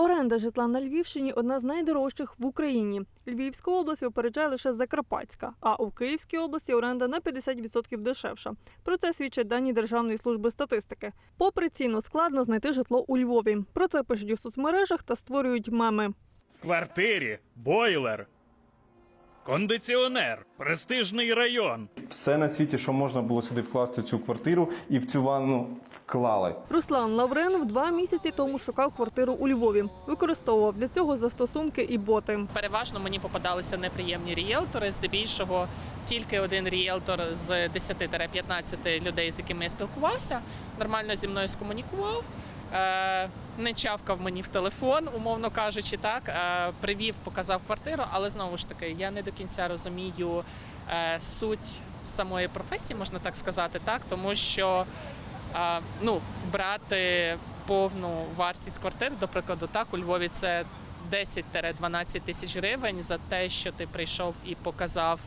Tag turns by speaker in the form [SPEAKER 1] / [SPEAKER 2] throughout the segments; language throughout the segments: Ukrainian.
[SPEAKER 1] Оренда житла на Львівщині одна з найдорожчих в Україні. Львівську область випереджає лише Закарпатська, а у Київській області оренда на 50% дешевша. Про це свідчать дані Державної служби статистики. Попри ціну, складно знайти житло у Львові. Про це пишуть у соцмережах та створюють меми.
[SPEAKER 2] В квартирі бойлер, кондиціонер, престижний район.
[SPEAKER 3] Все на світі, що можна було сюди вкласти в цю квартиру, і в цю ванну вклали.
[SPEAKER 1] Руслан Лавренов два місяці тому шукав квартиру у Львові. Використовував для цього застосунки і боти.
[SPEAKER 4] Переважно мені попадалися неприємні ріелтори. Здебільшого тільки один ріелтор з 10-15 людей, з якими я спілкувався, нормально зі мною скомунікував. Е, Не чавкав мені в телефон, умовно кажучи, так е, привів, показав квартиру, але знову ж таки я не до кінця розумію е, суть самої професії, можна так сказати, так тому що ну брати повну вартість квартир, до прикладу, так у Львові це 10-12 тисяч гривень за те, що ти прийшов і показав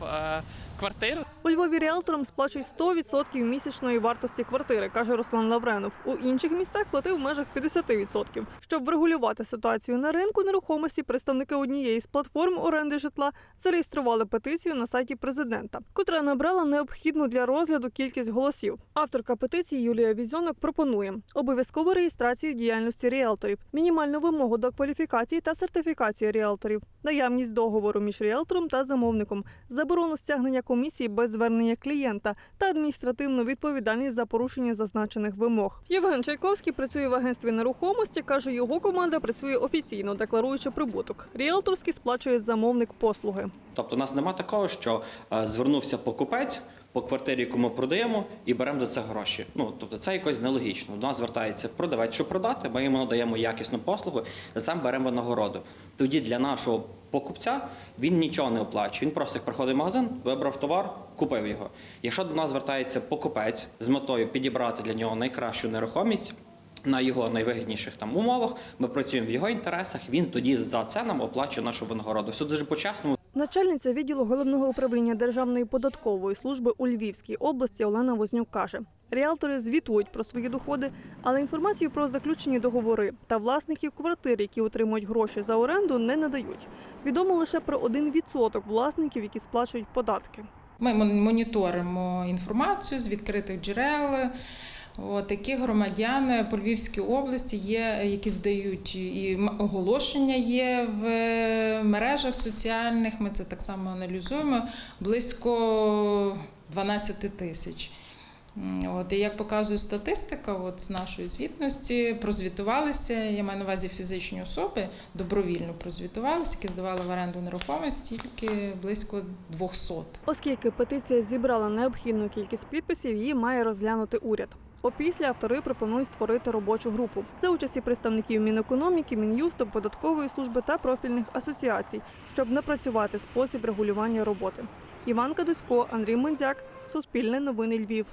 [SPEAKER 4] квартиру.
[SPEAKER 1] У Львові ріелторам сплачують 100% місячної вартості квартири, каже Руслан Лавренов. У інших містах платив в межах 50%. Щоб врегулювати ситуацію на ринку нерухомості, представники однієї з платформ оренди житла зареєстрували петицію на сайті президента, котра набрала необхідну для розгляду кількість голосів. Авторка петиції Юлія Візьонок пропонує обов'язкову реєстрацію діяльності ріелторів, мінімальну вимогу до кваліфікації та сертифікації ріелторів, наявність договору між ріелтором та замовником, заборону стягнення комісії без звернення клієнта та адміністративну відповідальність за порушення зазначених вимог. Євген Чайковський працює в агентстві нерухомості. каже, його команда працює офіційно, декларуючи прибуток. Ріелторський сплачує замовник послуги.
[SPEAKER 5] Тобто, у нас немає такого, що е, звернувся покупець по квартирі, яку ми продаємо, і беремо за це гроші. Ну тобто, це якось нелогічно. До нас звертається продавець, що продати, ми йому надаємо якісну послугу, за це беремо винагороду. Тоді для нашого покупця він нічого не оплачує. Він просто як приходить в магазин, вибрав товар, купив його. Якщо до нас звертається покупець з метою підібрати для нього найкращу нерухомість. На його найвигідніших там умовах ми працюємо в його інтересах. Він тоді за це нам оплачує нашу винагороду. Все дуже по-чесному.
[SPEAKER 1] Начальниця відділу головного управління Державної податкової служби у Львівській області Олена Вознюк каже: ріалтори звітують про свої доходи, але інформацію про заключені договори та власників квартир, які отримують гроші за оренду, не надають. Відомо лише про 1% власників, які сплачують податки.
[SPEAKER 6] Ми мон- моніторимо інформацію з відкритих джерел. От, такі громадяни по Львівській області є, які здають і оголошення є в е, мережах соціальних. Ми це так само аналізуємо. Близько 12 тисяч. От, і як показує статистика, от з нашої звітності прозвітувалися, я маю на увазі фізичні особи, добровільно прозвітувалися, які здавали в оренду нерухомість, тільки близько 200.
[SPEAKER 1] Оскільки петиція зібрала необхідну кількість підписів, її має розглянути уряд. Опісля автори пропонують створити робочу групу за участі представників Мінекономіки, Мін'юсту, податкової служби та профільних асоціацій, щоб напрацювати спосіб регулювання роботи. Іван Кадусько, Андрій Мензяк, Суспільне новини Львів.